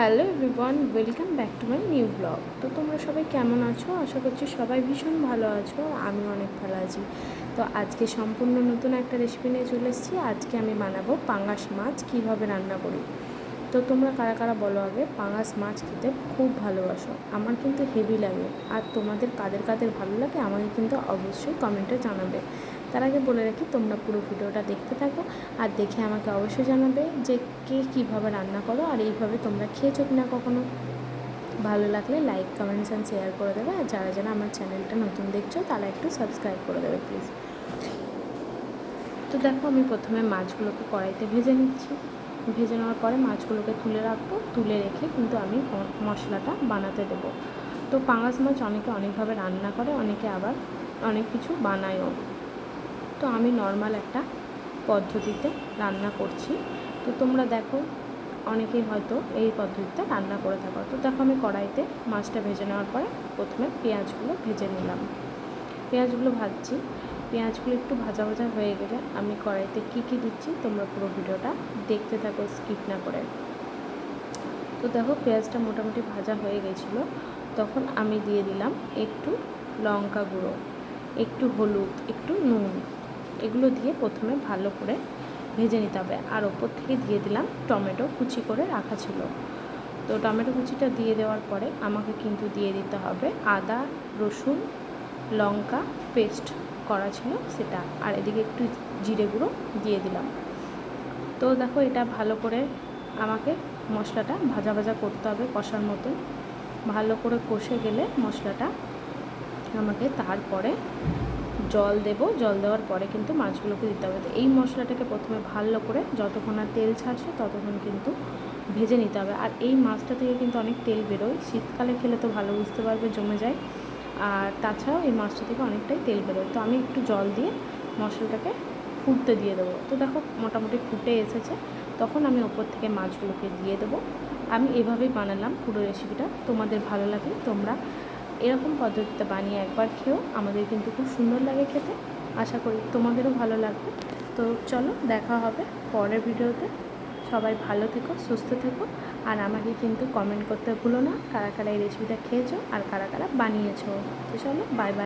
Hello everyone, welcome back to my new blog. তো তোমরা সবাই কেমন আছো? আশা করছি সবাই ভীষণ ভালো আছো আমি অনেক ভালো আছি। তো আজকে সম্পূর্ণ নতুন একটা রেসিপি নিয়ে চলে এসেছি। আজকে আমি বানাবো পাঙ্গাস মাছ, কীভাবে রান্না করি। তো তোমরা কারা কারা বলো আগে পাঙ্গাস মাছ খেতে খুব ভালোবাসো। আমার কিন্তু হেভি লাগে। আর তোমাদের কাদের কাদের ভালো লাগে, আমাকে কিন্তু অবশ্যই কমেন্টে জানাবে। তার আগে বলে রাখি তোমরা পুরো ভিডিওটা দেখতে থাকো আর দেখে আমাকে অবশ্যই জানাবে যে কে কীভাবে রান্না করো আর এইভাবে তোমরা খেয়েছো কি না কখনো। ভালো লাগলে লাইক কমেন্টস অ্যান্ড শেয়ার করে দেবে আর যারা যারা আমার চ্যানেলটা নতুন দেখছ তারা একটু সাবস্ক্রাইব করে দেবে প্লিজ তো দেখো আমি প্রথমে মাছগুলোকে কড়াইতে ভেজে নিচ্ছি। ভেজে নেওয়ার পরে মাছগুলোকে তুলে রাখব। তুলে রেখে কিন্তু আমি মশলাটা বানাতে দেবো। তো পাঙাশ মাছ অনেকে অনেকভাবে রান্না করে, অনেকে আবার অনেক কিছু বানায়ও। তো আমি নর্মাল একটা পদ্ধতিতে রান্না করছি। তো তোমরা দেখো, অনেকেই হয়তো এই পদ্ধতিতে রান্না করে থাকো। তো দেখো আমি কড়াইতে মাছটা ভেজে নেওয়ার পরে প্রথমে পেঁয়াজগুলো ভেজে নিলাম। পেঁয়াজগুলো ভাজছি। পেঁয়াজগুলো একটু ভাজা ভাজা হয়ে গেলে আমি কড়াইতে কী কী দিচ্ছি তোমরা পুরো ভিডিওটা দেখতে থাকো স্কিপ না করে। তো দেখো, পেঁয়াজটা মোটামুটি ভাজা হয়ে গেছিল। তখন আমি দিয়ে দিলাম একটু লঙ্কা গুঁড়ো, একটু হলুদ, একটু নুন। এগুলো দিয়ে প্রথমে ভালো করে ভেজে নিতে হবে। আর ওপর থেকে দিয়ে দিলাম টমেটো কুচি করে রাখা ছিল। তো টমেটো কুচিটা দিয়ে দেওয়ার পরে আমাকে কিন্তু দিয়ে দিতে হবে আদা, রসুন, লঙ্কা পেস্ট করা ছিল সেটা। আর এদিকে একটু জিরে গুঁড়ো দিয়ে দিলাম। তো দেখো এটা ভালো করে আমাকে মশলাটা ভাজা ভাজা করতে হবে কষার মতন। ভালো করে কষে গেলে মশলাটা আমাকে তারপরে জল দেব, জল দেওয়ার পরে কিন্তু মাছগুলোকে দিতে হবে। তো এই মশলাটাকে প্রথমে ভালো করে যতক্ষণ না তেল ছাড়ছে ততক্ষণ কিন্তু ভেজে নিতে হবে। আর এই মাছটা থেকে কিন্তু অনেক তেল বেরোয়। শীতকালে খেলে তো ভালো বুঝতে পারবে, জমে যায়। আর তাছাড়াও এই মাছটা থেকে অনেকটাই তেল বেরোয়। তো আমি একটু জল দিয়ে মশলাটাকে ফুটতে দিয়ে দেবো। তো দেখো মোটামুটি ফুটে এসেছে। তখন আমি ওপর থেকে মাছগুলোকে দিয়ে দেবো। আমি এভাবেই বানালাম পুরো রেসিপিটা তোমাদের ভালো লাগলে তোমরা এরকম পদ্ধতিতে বানিয়ে একবার খেয়েও আমাদের কিন্তু খুব সুন্দর লাগে খেতে। আশা করি তোমাদেরও ভালো লাগবে। তো চলো দেখা হবে পরের ভিডিওতে। সবাই ভালো থেকো, সুস্থ থেকো। আর আমাকে কিন্তু কমেন্ট করতে ভুলো না, কারা কারা এই রেসিপিটা খেয়েছো আর কারা কারা বানিয়েছো। তো চলো বাই বাই